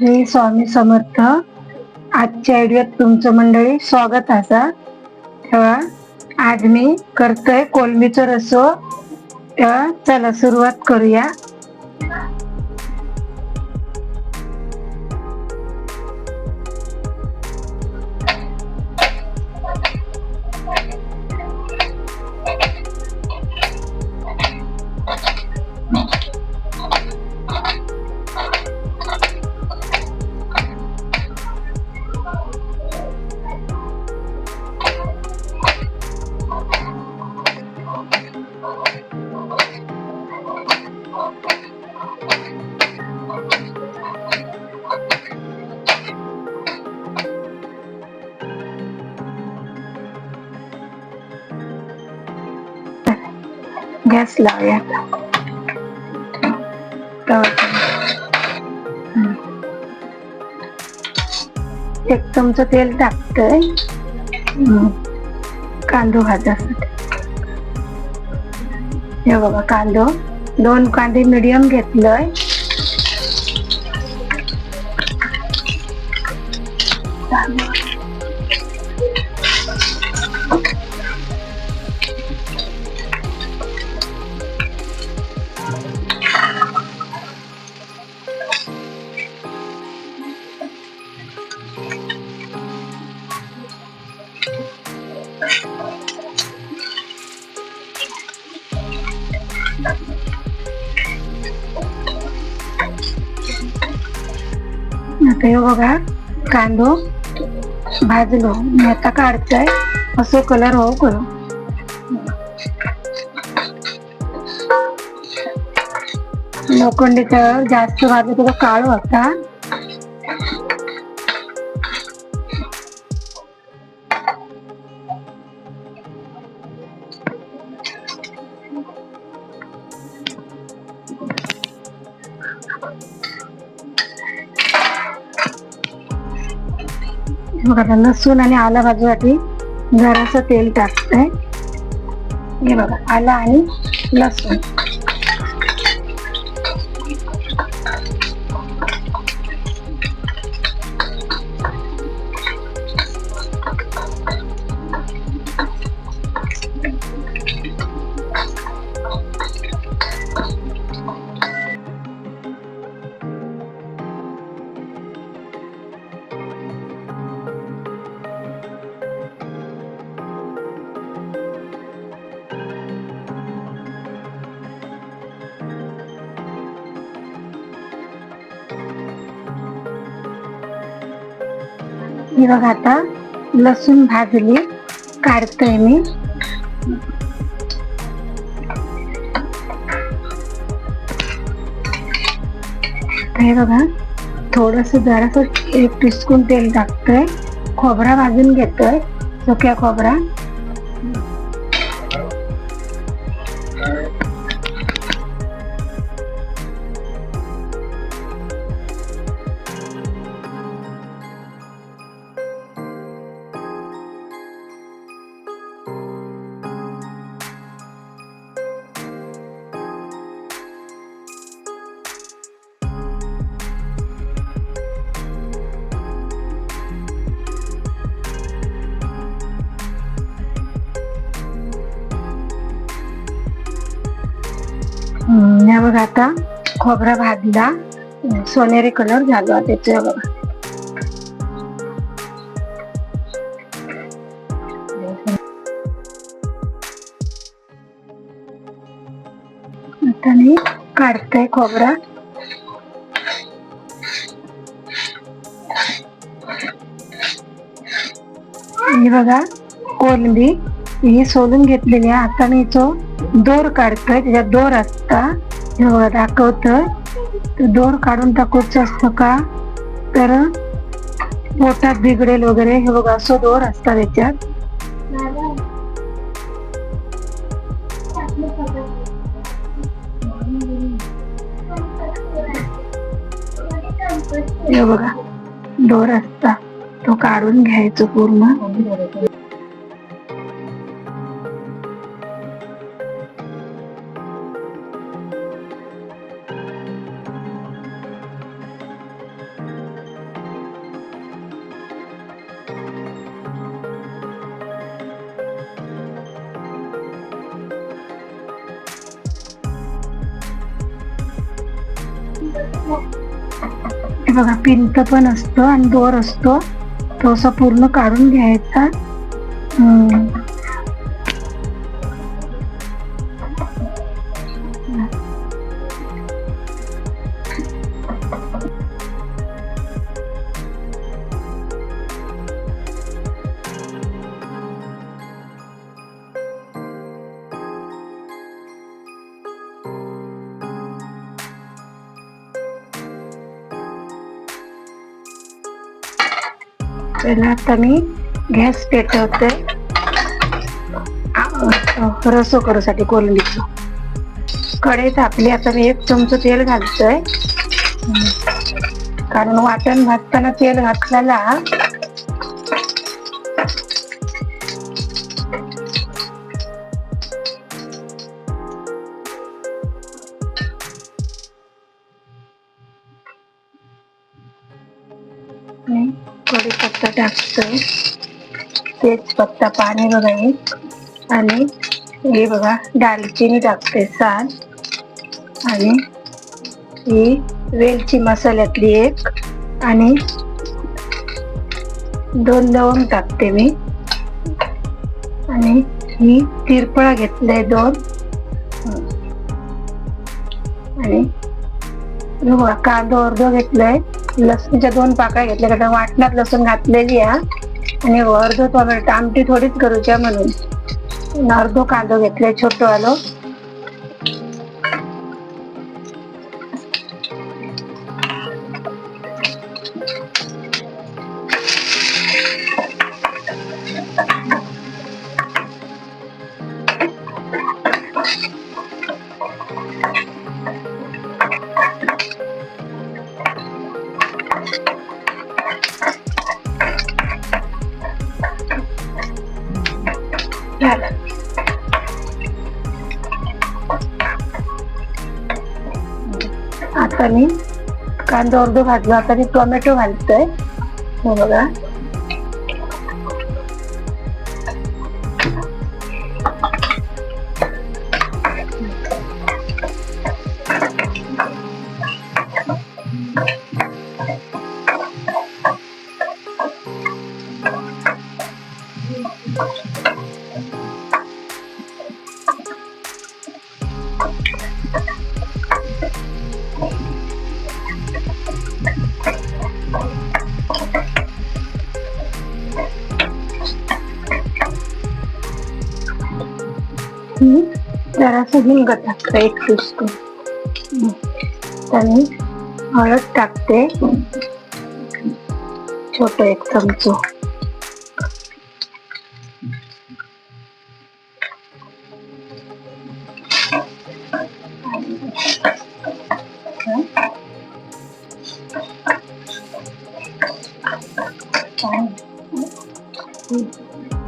श्री स्वामी समर्थ. आजच्या व्हिडिओत तुमचं मंडळी स्वागत असा. तेव्हा आज मी करतोय कोलमीचं रसो. तेव्हा चला सुरुवात करूया. गॅस लावूया mm. एक चमचा तेल टाकतोय. कांदो भाजासाठी. हे बघा कांदो. दोन कांदे मिडियम घेतलंय. you. हे बघा कांदो भाजलो. मी आता काढतोय. असो कलर हो करू. तर जास्त भाजलं तुला काळ होता बघा लसूण आणि आला भाजीसाठी जरासं तेल टाकतंय हे बघा आला आणि लसूण. हे बघा आता लसूण भाजली काढतोय मी. हे बघा थोडस जरास एक टीस्पून तेल टाकतोय. खोबरा भाजून घेतोय. सुक्या खोबरा. बघा आता खोबरा भाजला. सोनेरी कलर झाला त्याच्या बघा आता मी काढते खोबरा. हे बघा कोलंबी ही सोलून घेतलेली आहे. आता मी तो दोर काढतोय त्याच्यात दोर असता. हे बघा दाखवतोय दोर काढून टाकूच असतो का? तर पोटात बिघडेल वगैरे हे बघा असं दोर असतात त्याच्यात हे बघा दोर असता. तो काढून घ्यायचो पूर्ण. बघा पिंत पण असतो आणि दोर असतो. तो असा पूर्ण काढून घ्यायचा. त्याला आता मी गॅस पेटवते. रसो करूसाठी कोलंबीचं कढई तापली आता मी एक चमचं तेल घालतोय. कारण वाटण भाजताना तेल घातलेला कढीपत्ता टाकतोय तेजपत्ता पाणी बघा एक आणि हे बघा दालचिनी टाकते साल. आणि ही वेलची मसाल्यातली एक. आणि दोन लवंग टाकते मी. आणि ही तिरपळा घेतलाय दोन. आणि कांदो कांदा अर्ध घेतलाय. लसणीच्या दोन पाकळ्या घेतल्या कारण वाटणात लसूण घातलेली आहे. आणि अर्ध टोमॅटो आमटी थोडीच करूच्या म्हणून. अर्धो कांदो घेतलाय छोटो आलो आता मी कांदा अर्ध भाजला आता मी टोमॅटो घालतोय हे जरासं हिंग टाकते एक टीस्पून आणि हळद टाकते. छोट एक चमचो.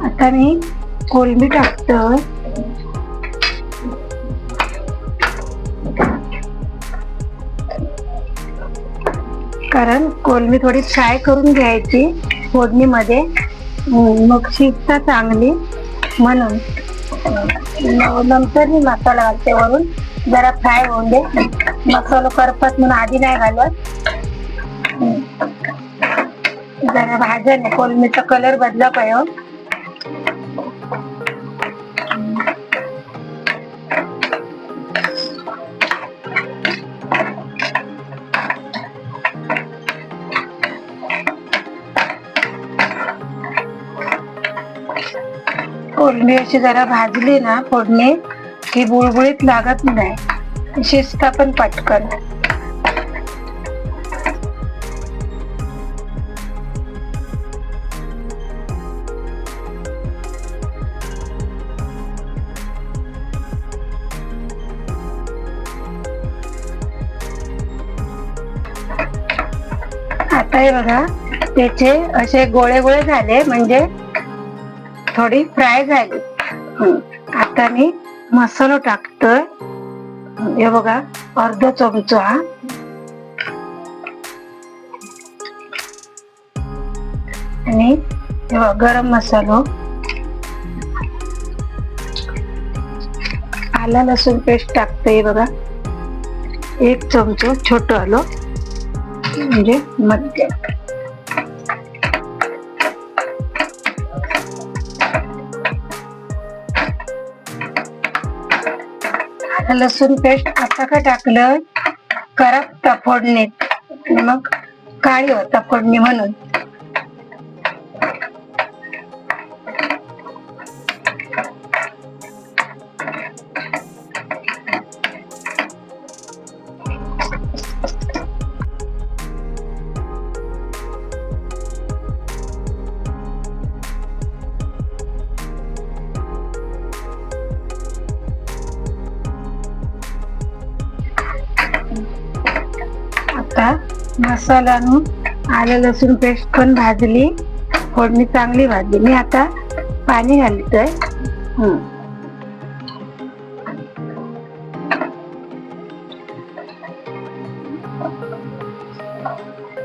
आता मी कोलमी टाकतं मी थोडी फ्राय करून घ्यायची फोडणीमध्ये. मग शिजता चांगली. म्हणून नंतर मी मसाला घालते वरून. जरा फ्राय होऊन दे. मसाला करपत म्हणून आधी नाही घालत. जरा भाज्याने कोलमीचा कलर बदला पाहिजे कोलंबी अशी जरा भाजली ना फोडणी की बुळबुळीत लागत नाही. शिजता पण पटकन. आता हे बघा त्याचे असे गोळे गोळे झाले म्हणजे थोडी फ्राय झाली. हो. आता मी मसाला टाकतोय. हे बघा अर्धा चमचा. आणि बघा, गरम मसालो. आला लसूण पेस्ट टाकते हे बघा. एक चमचो छोट आलो. म्हणजे मध्यम लसूण पेस्ट आता का टाकलं? करा फोडणीत मग काळी होता फोडणी म्हणून. मसाला आणून आलं लसूण पेस्ट पण भाजली. फोडणी चांगली भाजली. मी आता पाणी घालतोय. आहे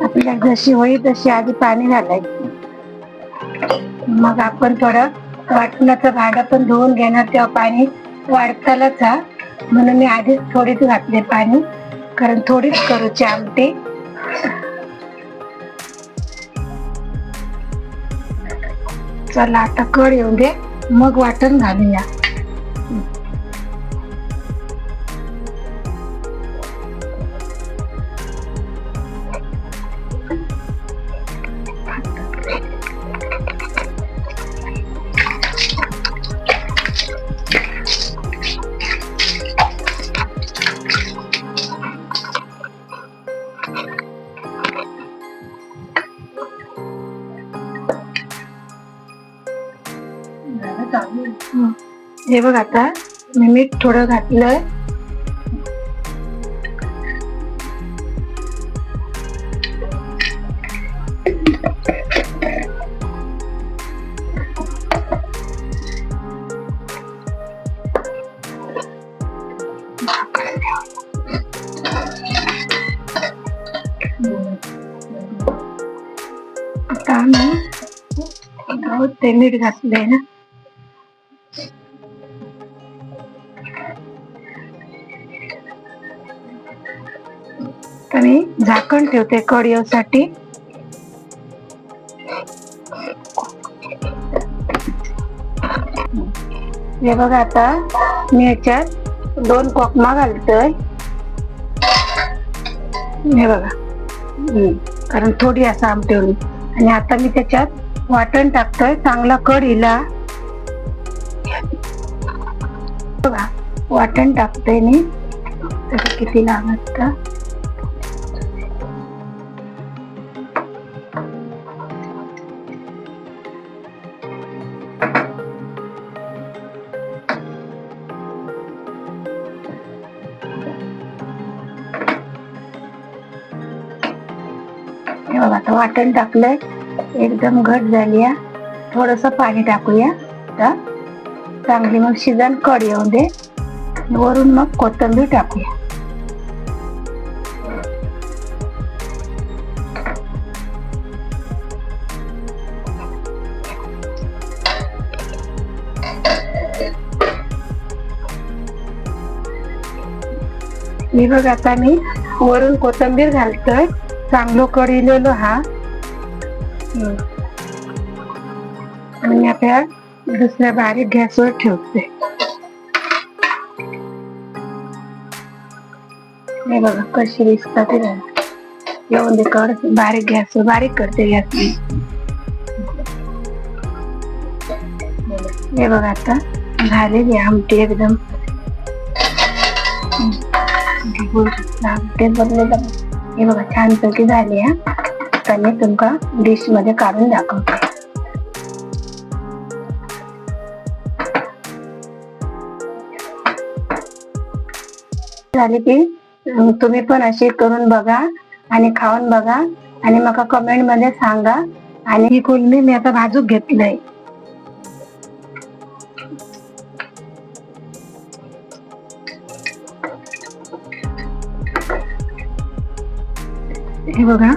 आपल्याला जशी होईल तशी आधी पाणी घालायचं. मग आपण थोडं वाटणाचं भांडं पण धुवून घेणार. तेव्हा पाणी वाढतालाच हा. म्हणून मी आधीच थोडीच घातले पाणी. कारण थोडीच करूची आमटी. चला आता कड येऊ दे. मग वाटण घालूया. हं. हे बघ आता मी मीठ थोडं घातलंय आता आम्ही ते मीठ घातलंय ना आणि मी झाकण ठेवते साठी हे बघा आता मी याच्यात दोन कोकमा घालतोय. हे बघा. कारण थोडी असं आमटी आणि आता मी त्याच्यात वाटण टाकतोय चांगला कढीला. बघा वाटण टाकतोय मी. किती लागत वाटण टाकलंय. एकदम घट झाली थोडस पाणी टाकूया. तर चांगली मग शिजन कड येऊ दे. वरून मग कोथिंबीर टाकूया. मी बघ आता मी वरून कोथिंबीर घालतोय. चांगलं कढीलेलो हा. आणि आता दुसऱ्या बारीक गॅसवर ठेवते. हे बघा कशी दिसतात ते येऊन दे कड बारीक गॅसवर बारीक करते गॅस. हे बघा आता झालेली आमटी एकदम. आमटी बनलेलं हे बघा छान पैकी झाली आहे. आता मी तुमका डिशमध्ये काढून दाखवते. झाली की तुम्ही पण अशी करून बघा आणि खाऊन बघा. आणि मला कमेंटमध्ये सांगा. आणि ही कोलमी मी आता भाजूक घेतलंय. बघा.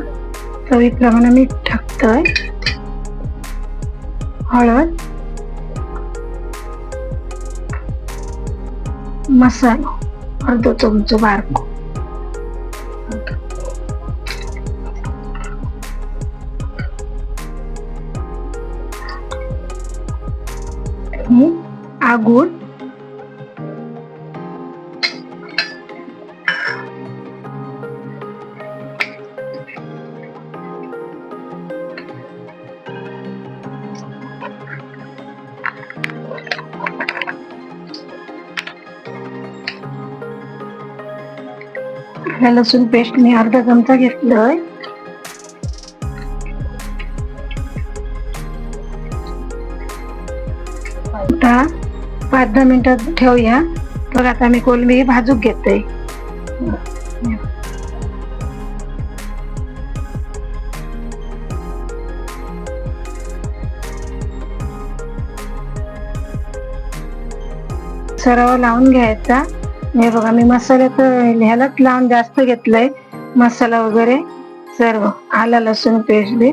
चवीप्रमाणे मीठ टाकतोय. हळद. मसाला. अर्ध चमच बारको. आगूर गूळ लसूण पेस्ट मी अर्धा चमचा घेतलंय. आता पाच दहा मिनिटं ठेवूया. बघ आता मी कोलंबी भाजूक घेते. सराव लावून घ्यायचा. हे बघा मी मसाल्यात ह्यालाच लावून जास्त घेतलंय मसाला वगैरे सर्व आला लसूण पेस्ट बी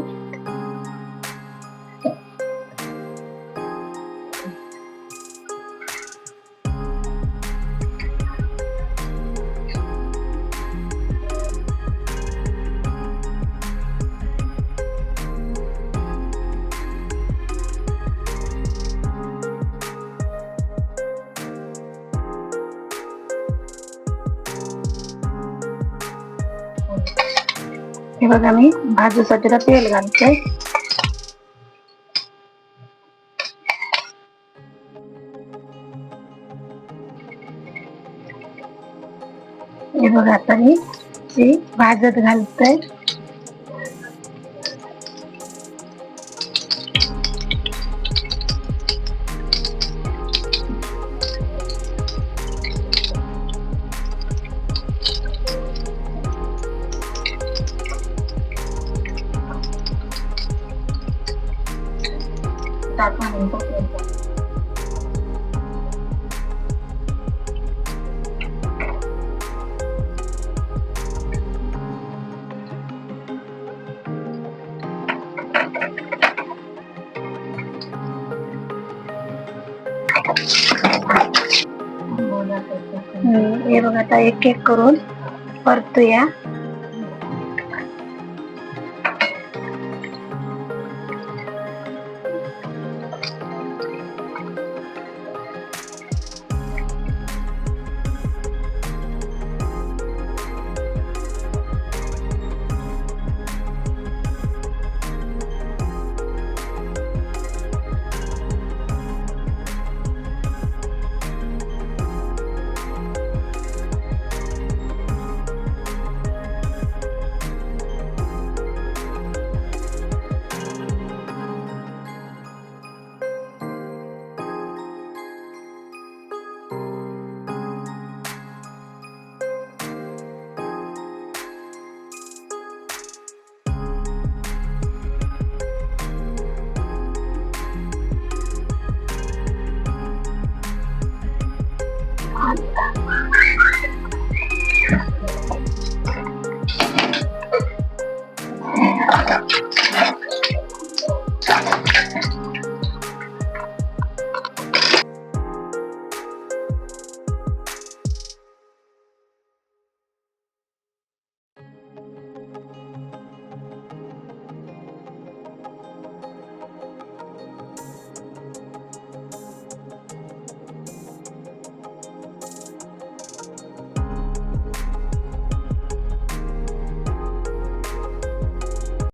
हे बघा मी भाजीसाठी तेल घालते. हे बघा आता मी ती भाजत घालते. हे बघा आता एक एक करून परतूया.